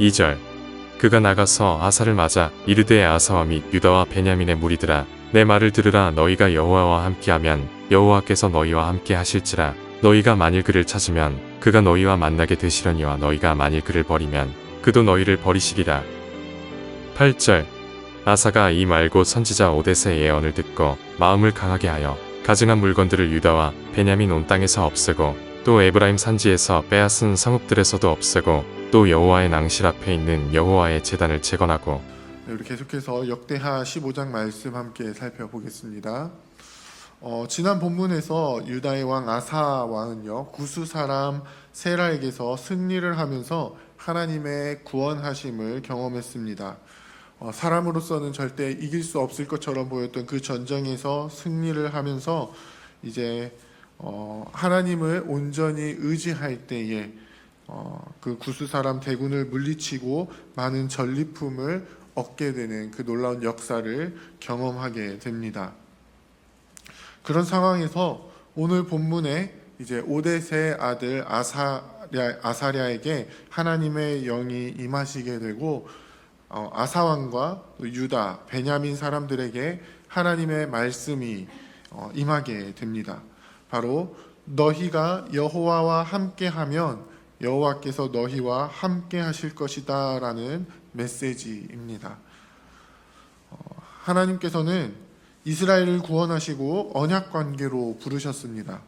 2절 그가 나가서 아사를 맞아 이르되 아사와 및 유다와 베냐민의 무리들아 내 말을 들으라. 너희가 여호와와 함께하면 여호와께서 너희와 함께 하실지라. 너희가 만일 그를 찾으면 그가 너희와 만나게 되시려니와 너희가 만일 그를 버리면 그도 너희를 버리시리라. 8절 아사가 이 말고 선지자 오데스의 예언을 듣고 마음을 강하게 하여 가증한 물건들을 유다와 베냐민 온 땅에서 없애고 또 에브라임 산지에서 빼앗은 성읍들에서도 없애고 또 여호와의 낭실 앞에 있는 여호와의 제단을 재건하고 네, 우리 계속해서 역대하 15장 말씀 함께 살펴보겠습니다. 어, 지난 본문에서 유다의 왕 아사 왕은요 구수 사람 세라에게서 승리를 하면서 하나님의 구원하심을 경험했습니다. 어, 사람으로서는 절대 이길 수 없을 것처럼 보였던 그 전쟁에서 승리를 하면서 이제 어, 하나님을 온전히 의지할 때에 어, 그 구수 사람 대군을 물리치고 많은 전리품을 얻게 되는 그 놀라운 역사를 경험하게 됩니다. 그런 상황에서 오늘 본문에 이제 오데세 아들 아사랴, 아사랴에게 하나님의 영이 임하시게 되고 어, 아사 왕과 또 유다, 베냐민 사람들에게 하나님의 말씀이 어, 임하게 됩니다. 바로 너희가 여호와와 함께하면 여호와께서 너희와 함께 하실 것이다라는 메시지입니다. 어, 하나님께서는 이스라엘을 구원하시고 언약 관계로 부르셨습니다.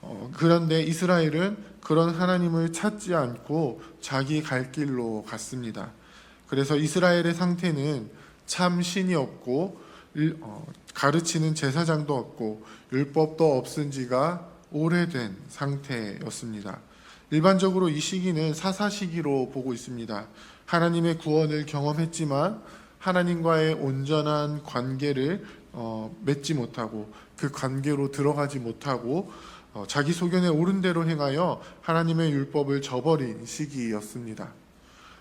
어, 그런데 이스라엘은 그런 하나님을 찾지 않고 자기 갈 길로 갔습니다. 그래서 이스라엘의 상태는 참 신이 없고 일- 어, 가르치는 제사장도 없고 율법도 없은 지가 오래된 상태였습니다. 일반적으로 이 시기는 사사 시기로 보고 있습니다. 하나님의 구원을 경험했지만 하나님과의 온전한 관계를 어, 맺지 못하고 그 관계로 들어가지 못하고 어, 자기 소견에 옳은 대로 행하여 하나님의 율법을 저버린 시기였습니다.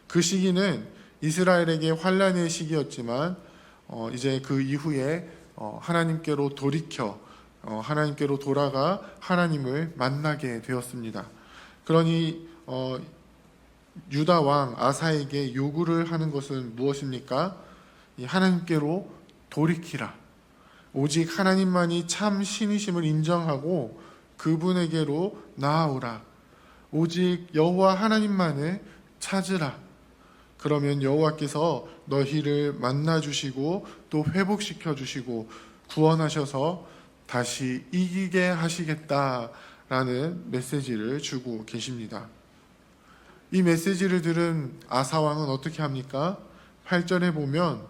그 시기는 이스라엘에게 환란의 시기였지만 어, 이제 그 이후에 어, 하나님께로 돌이켜 어, 하나님께로 돌아가 하나님을 만나게 되었습니다. 그러니 어, 유다 왕 아사에게 요구를 하는 것은 무엇입니까? 이 하나님께로 돌이키라. 오직 하나님만이 참 신이심을 인정하고 그분에게로 나아오라. 오직 여호와 하나님만을 찾으라. 그러면 여호와께서 너희를 만나 주시고 또 회복시켜 주시고 구원하셔서 다시 이기게 하시겠다 라는 메시지를 주고 계십니다. 이 메시지를 들은 아사 왕은 어떻게 합니까? 8절에 보면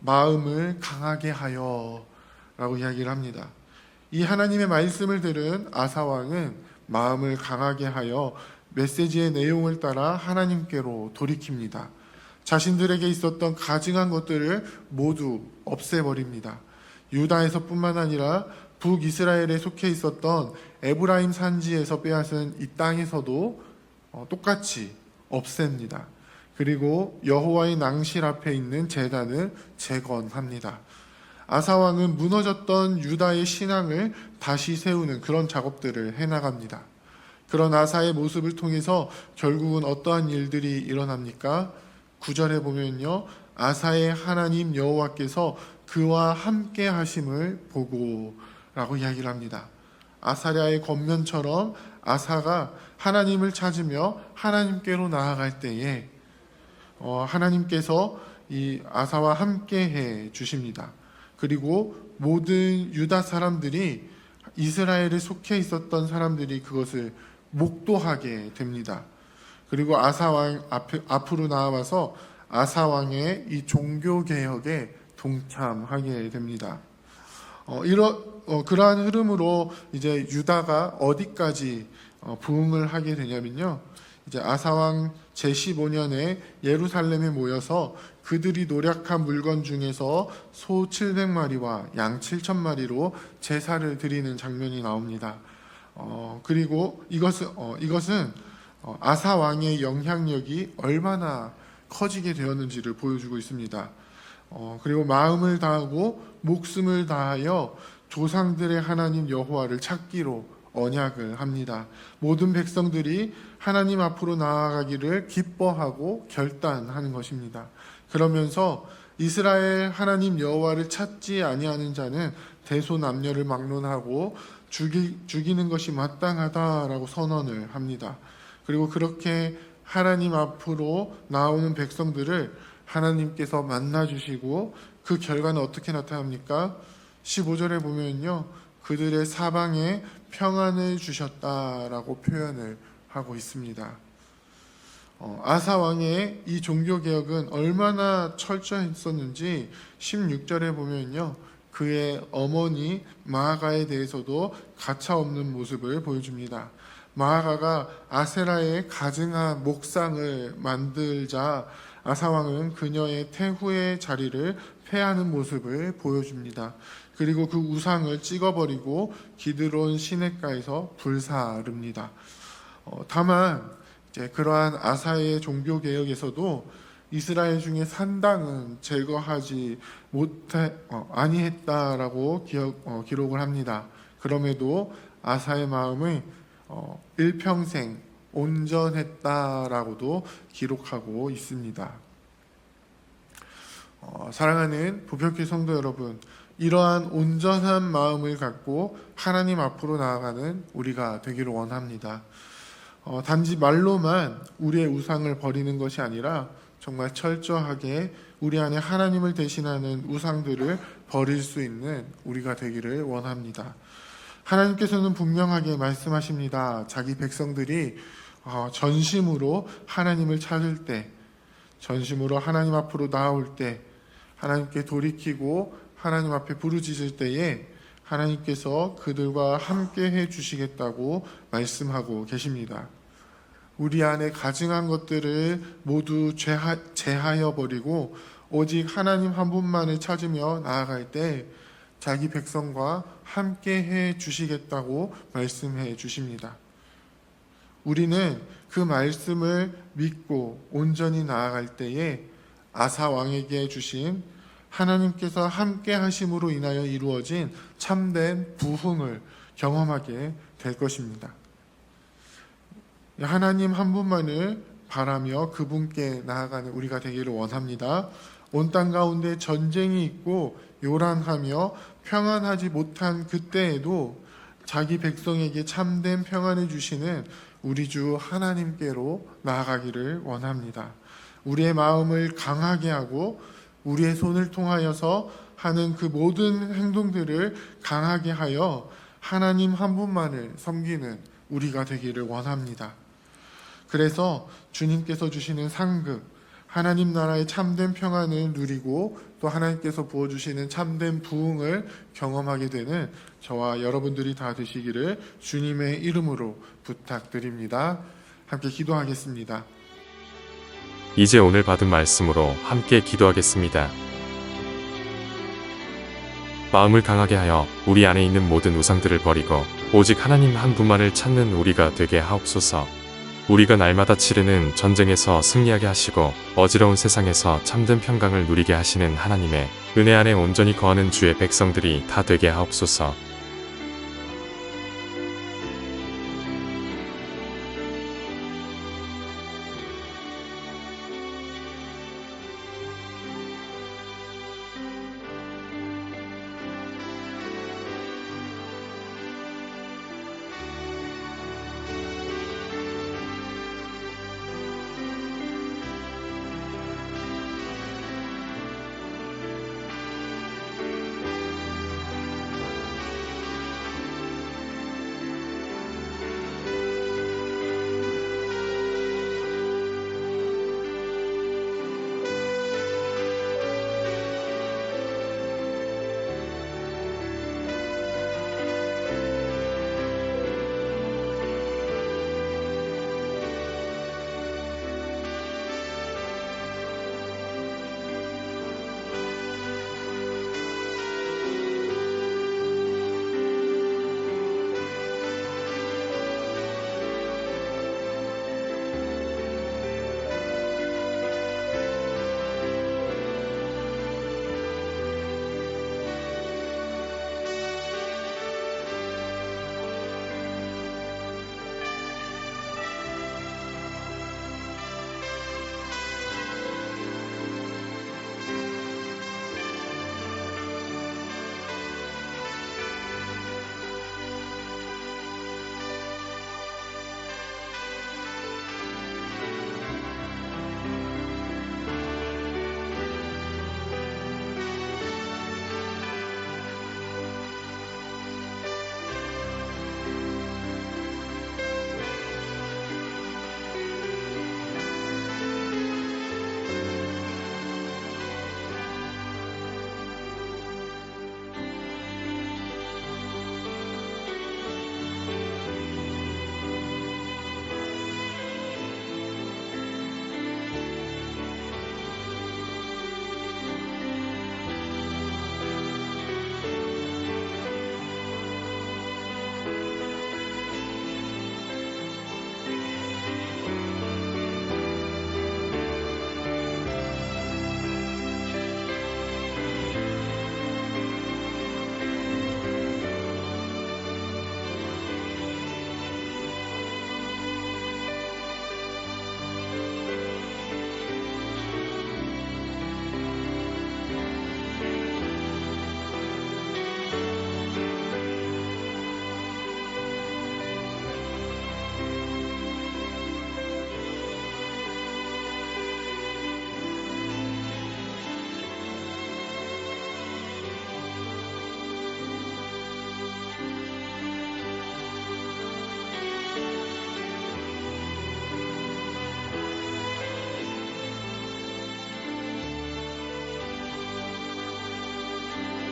마음을 강하게 하여 라고 이야기를 합니다. 이 하나님의 말씀을 들은 아사 왕은 마음을 강하게 하여 메시지의 내용을 따라 하나님께로 돌이킵니다. 자신들에게 있었던 가증한 것들을 모두 없애버립니다. 유다에서뿐만 아니라 북이스라엘에 속해 있었던 에브라임 산지에서 빼앗은 이 땅에서도 어, 똑같이 없앱니다. 그리고 여호와의 낭실 앞에 있는 제단을 재건합니다. 아사 왕은 무너졌던 유다의 신앙을 다시 세우는 그런 작업들을 해나갑니다. 그런 아사의 모습을 통해서 결국은 어떠한 일들이 일어납니까? 구절에 보면요. 아사의 하나님 여호와께서 그와 함께 하심을 보고 라고 이야기를 합니다. 아사랴의 겉면처럼 아사가 하나님을 찾으며 하나님께로 나아갈 때에 어, 하나님께서 이 아사와 함께 해 주십니다. 그리고 모든 유다 사람들이 이스라엘에 속해 있었던 사람들이 그것을 목도하게 됩니다. 그리고 아사 왕 앞에, 앞으로 나와서 아사 왕의 이 종교 개혁에 동참하게 됩니다. 어, 이러 어, 그러한 흐름으로 이제 유다가 어디까지 어, 부흥을 하게 되냐면요. 이제 아사왕 제15년에 예루살렘에 모여서 그들이 노력한 물건 중에서 소 700마리와 양 7천마리로 제사를 드리는 장면이 나옵니다. 어, 그리고 이것은 어, 이것은 어, 아사 왕의 영향력이 얼마나 커지게 되었는지를 보여주고 있습니다. 어, 그리고 마음을 다하고 목숨을 다하여 조상들의 하나님 여호와를 찾기로 언약을 합니다. 모든 백성들이 하나님 앞으로 나아가기를 기뻐하고 결단하는 것입니다. 그러면서 이스라엘 하나님 여호와를 찾지 아니하는 자는 대소 남녀를 막론하고 죽이, 죽이는 것이 마땅하다라고 선언을 합니다. 그리고 그렇게 하나님 앞으로 나오는 백성들을 하나님께서 만나 주시고 그 결과는 어떻게 나타납니까? 15절에 보면요. 그들의 사방에 평안을 주셨다라고 표현을 하고 있습니다. 어, 아사 왕의 이 종교 개혁은 얼마나 철저했었는지 16절에 보면요. 그의 어머니 마아가에 대해서도 가차 없는 모습을 보여줍니다. 마아가가 아세라의 가증한 목상을 만들자 아사왕은 그녀의 태후의 자리를 패하는 모습을 보여줍니다. 그리고 그 우상을 찍어버리고 기드론 시냇가에서 불사릅니다. 어, 다만 이제 그러한 아사의 종교 개혁에서도 이스라엘 중에 산당은 제거하지 못해 어, 아니했다라고 기억, 어, 기록을 합니다. 그럼에도 아사의 마음이 어, 일평생 온전했다라고도 기록하고 있습니다. 어, 사랑하는 부평교 성도 여러분, 이러한 온전한 마음을 갖고 하나님 앞으로 나아가는 우리가 되기를 원합니다. 어, 단지 말로만 우리의 우상을 버리는 것이 아니라 정말 철저하게 우리 안에 하나님을 대신하는 우상들을 버릴 수 있는 우리가 되기를 원합니다. 하나님께서는 분명하게 말씀하십니다. 자기 백성들이 어, 전심으로 하나님을 찾을 때, 전심으로 하나님 앞으로 나올 때, 하나님께 돌이키고 하나님 앞에 부르짖을 때에 하나님께서 그들과 함께 해 주시겠다고 말씀하고 계십니다. 우리 안에 가증한 것들을 모두 제하, 제하여 버리고 오직 하나님 한 분만을 찾으며 나아갈 때 자기 백성과 함께 해 주시겠다고 말씀해 주십니다. 우리는 그 말씀을 믿고 온전히 나아갈 때에 아사 왕에게 주신 하나님께서 함께 하심으로 인하여 이루어진 참된 부흥을 경험하게 될 것입니다. 하나님 한 분만을 바라며 그분께 나아가는 우리가 되기를 원합니다. 온 땅 가운데 전쟁이 있고 요란하며 평안하지 못한 그때에도 자기 백성에게 참된 평안을 주시는 우리 주 하나님께로 나아가기를 원합니다. 우리의 마음을 강하게 하고 우리의 손을 통하여서 하는 그 모든 행동들을 강하게 하여 하나님 한 분만을 섬기는 우리가 되기를 원합니다. 그래서 주님께서 주시는 상급, 하나님 나라의 참된 평안을 누리고 또 하나님께서 부어주시는 참된 부흥을 경험하게 되는 저와 여러분들이 다 되시기를 주님의 이름으로 부탁드립니다. 함께 기도하겠습니다. 이제 오늘 받은 말씀으로 함께 기도하겠습니다. 마음을 강하게 하여 우리 안에 있는 모든 우상들을 버리고 오직 하나님 한 분만을 찾는 우리가 되게 하옵소서. 우리가 날마다 치르는 전쟁에서 승리하게 하시고 어지러운 세상에서 참된 평강을 누리게 하시는 하나님의 은혜 안에 온전히 거하는 주의 백성들이 다 되게 하옵소서.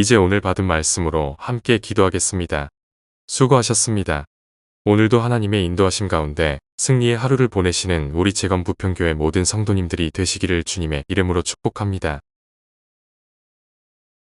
이제 오늘 받은 말씀으로 함께 기도하겠습니다. 수고하셨습니다. 오늘도 하나님의 인도하심 가운데 승리의 하루를 보내시는 우리 재건 부평교회 모든 성도님들이 되시기를 주님의 이름으로 축복합니다.